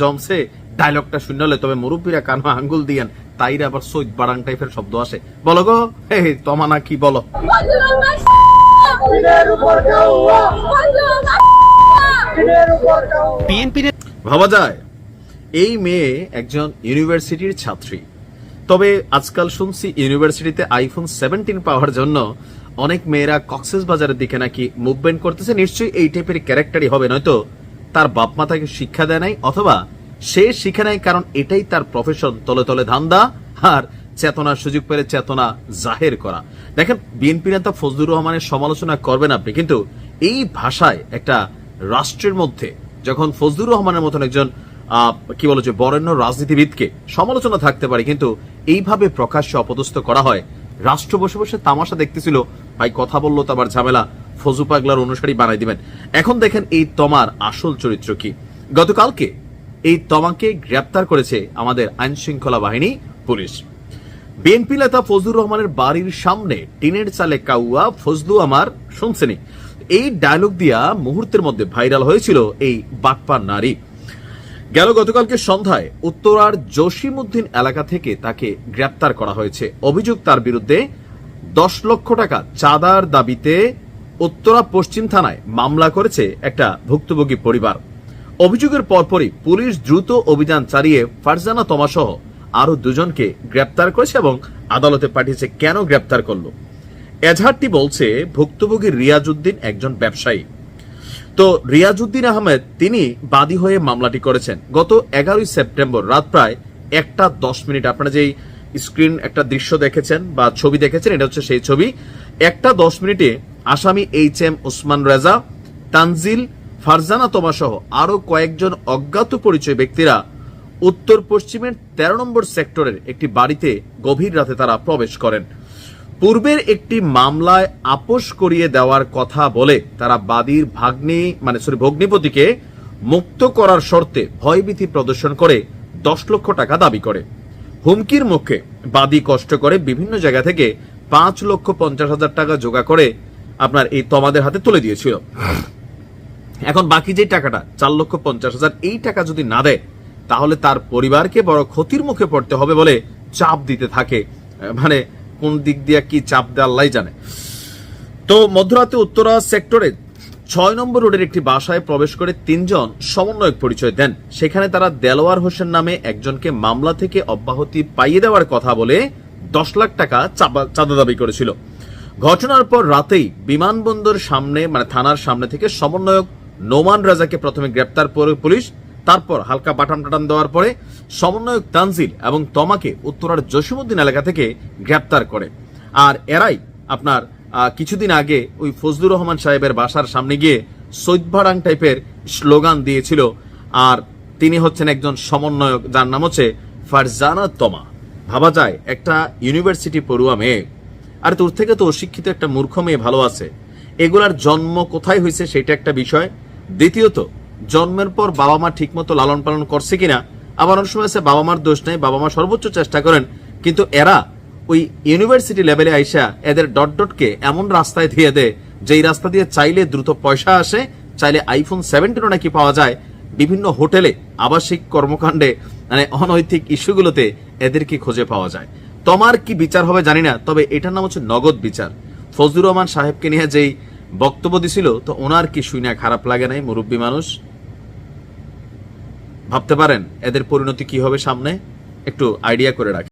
জমছে ডায়লগটা তবে মুরব্বীরা কানো আঙ্গুল দিয়েন আবার সৈদ বাড়াং টাইপের শব্দ আসে। বলো গো, হে তমানা কি বলো। ভাবা যায়, এই মেয়ে একজন ইউনিভার্সিটির ছাত্রী। তবে আজকাল শুনছি ইউনিভার্সিটিতে আইফোন সেভেন্টিন পাওয়ার জন্য অনেক মেয়েরা কক্সেস বাজারের দিকে নাকি মুভমেন্ট করতেছে, নিশ্চয়ই এই টাইপের ক্যারেক্টারই হবে, নয়তো তার বাপ মা তাকে শিক্ষা দেয় নাই, অথবা সে শিখে নেয় কারণ এটাই তার প্রফেশন তলে তলে ধান্দা আর চেতনার সুযোগ পেলে চেতনা জাহের করা। দেখেন বিএনপি নেতা ফজলুর রহমানের সমালোচনা করবেন আপনি, কিন্তু এই ভাষায় একটা রাষ্ট্রের মধ্যে যখন ফজলুর রহমানের মতন একজন কি বলো যে বরেণ্য রাজনীতিবিদকে সমালোচনা থাকতে পারে, কিন্তু এইভাবে প্রকাশ্যে অপদস্থ করা হয়, রাষ্ট্র বসে বসে তামাশা দেখতেছিল, ভাই কথা বলল তো আবার ঝামেলা ফজু পাগলার অনুসারী বানাই দিবেন। এখন দেখেন এই তমার আসল চরিত্র কি। গতকালকে এই তমাকে গ্রেপ্তার করেছে আমাদের আইন শৃঙ্খলা বাহিনী, পুলিশ। বিএনপি নেতা ফজলুর রহমানের বাড়ির সামনে টিনের চালে কাউয়া, ফজলু আমার শুনছেনি এই ডায়লগ দিয়া মুহূর্তের মধ্যে ভাইরাল হয়েছিল এই বাটপার নারী। গেল গতকালকে সন্ধ্যায় উত্তরার জসিমউদ্দিন এলাকা থেকে তাকে গ্রেপ্তার করা হয়েছে। অভিযোগ তার বিরুদ্ধে দশ লক্ষ টাকা চাঁদার দাবিতে উত্তরা পশ্চিম থানায় মামলা করেছে একটা ভুক্তভোগী পরিবার। অভিযোগের পরপরই পুলিশ দ্রুত অভিযান চালিয়ে ফারজানা তমাসহ আরও দুজনকে গ্রেপ্তার করেছে এবং আদালতে পাঠিয়েছে কেন গ্রেপ্তার করল। এজাহারটি বলছে, ভুক্তভোগী রিয়াজউদ্দিন একজন ব্যবসায়ী। তো রিয়াজউদ্দিন আহমেদ, তিনি বাদী হয়ে মামলাটি করেছেন। গত এগারোই সেপ্টেম্বর রাত প্রায় একটা দশ মিনিট। আপনারা যেই স্ক্রিন একটা দৃশ্য দেখেছেন বা ছবি দেখেছেন, এটা হচ্ছে সেই ছবি। একটা দশ মিনিটে আসামি এইচ এম ওসমান রেজা, তানজিল, ফারজানা তোমা সহ আরও কয়েকজন অজ্ঞাত পরিচয় ব্যক্তিরা উত্তর পশ্চিমের তেরো নম্বর সেক্টরের একটি বাড়িতে গভীর রাতে তারা প্রবেশ করেন। পূর্বের একটি মামলায় আপোষ করিয়ে দেওয়ার কথা বলে তারা বাদীর ভাগ্নি মানে সরি, ভগ্নিপতিকে মুক্ত করার শর্তে ভয়ভীতি প্রদর্শন করে দশ লক্ষ টাকা দাবি করে। হুমকির মুখে বাদী কষ্ট করে বিভিন্ন জায়গা থেকে পাঁচ লক্ষ পঞ্চাশ হাজার টাকা জোগা করে আপনার এই তমাদের হাতে তুলে দিয়েছিল। এখন বাকি যে টাকাটা, চার লক্ষ পঞ্চাশ হাজার, এই টাকা যদি না দেয়, তাহলে তার পরিবারকে বড় ক্ষতির মুখে পড়তে হবে বলে চাপ দিতে থাকে। মানে কোন দিক দিয়ে কি চাপ দেয় আল্লাহ জানে। তো মধ্যরাতে উত্তরা সেক্টরে ছয় নম্বর রোডের একটি বাসায় প্রবেশ করে তিনজন সমন্বয়ক পরিচয় দেন। সেখানে তারা দেলোয়ার হোসেন নামে একজনকে মামলা থেকে অব্যাহতি পাইয়ে দেওয়ার কথা বলে দশ লাখ টাকা চাঁদা দাবি করেছিল। ঘটনার পর রাতেই বিমানবন্দর সামনে মানে থানার সামনে থেকে সমন্বয়ক নোমান রাজাকে প্রথমে গ্রেপ্তার করে পুলিশ, তারপর হালকা বাটাম টাটাম দেওয়ার পরে সমন্বয়ক তানজিল এবং তমাকে উত্তরার জসিমুদ্দিন এলাকা থেকে গ্রেপ্তার করে। আর এরাই আপনার কিছুদিন আগে ওই ফজলুর রহমান সাহেবের বাসার সামনে গিয়ে সৈদভাড়াং টাইপের স্লোগান দিয়েছিল। আর তিনি হচ্ছেন একজন সমন্বয়ক, যার নাম হচ্ছে ফারজানা তমা। ভাবা যায় একটা ইউনিভার্সিটি পড়ুয়া মেয়ে। আর তোর থেকে তো অশিক্ষিত একটা মূর্খ মেয়ে ভালো আছে। এগুলার জন্ম কোথায় হয়েছে সেটা একটা বিষয়। দ্বিতীয়ত, জন্মের পর বাবা মা ঠিকমতো লালন পালন করছে কিনা, আবার অনেক সময় আছে বাবা মার দোষ নেই, বাবা মা সর্বোচ্চ চেষ্টা করেন, কিন্তু এরা ওই ইউনিভার্সিটি লেভেলে আইসা এদের ডট ডটকে এমন রাস্তায় দিয়ে দেয়, যেই রাস্তা দিয়ে চাইলে দ্রুত পয়সা আসে, চাইলে আইফোন সেভেন্টিনও নাকি পাওয়া যায়। বিভিন্ন হোটেলে, আবাসিক কর্মকাণ্ডে মানে অনৈতিক ইস্যুগুলোতে এদেরকে খুঁজে পাওয়া যায়। তোমার কি বিচার হবে জানি না, তবে এটার নাম হচ্ছে নগদ বিচার। ফজলুর রহমান সাহেবকে নিয়ে যেই বক্তব্য দিছিল, তো ওনার কি শুনে খারাপ লাগে নাই, মুরব্বী মানুষ? ভাবতে পারেন, এদের পরিণতি কি হবে সামনে? একটু আইডিয়া করে রাখি।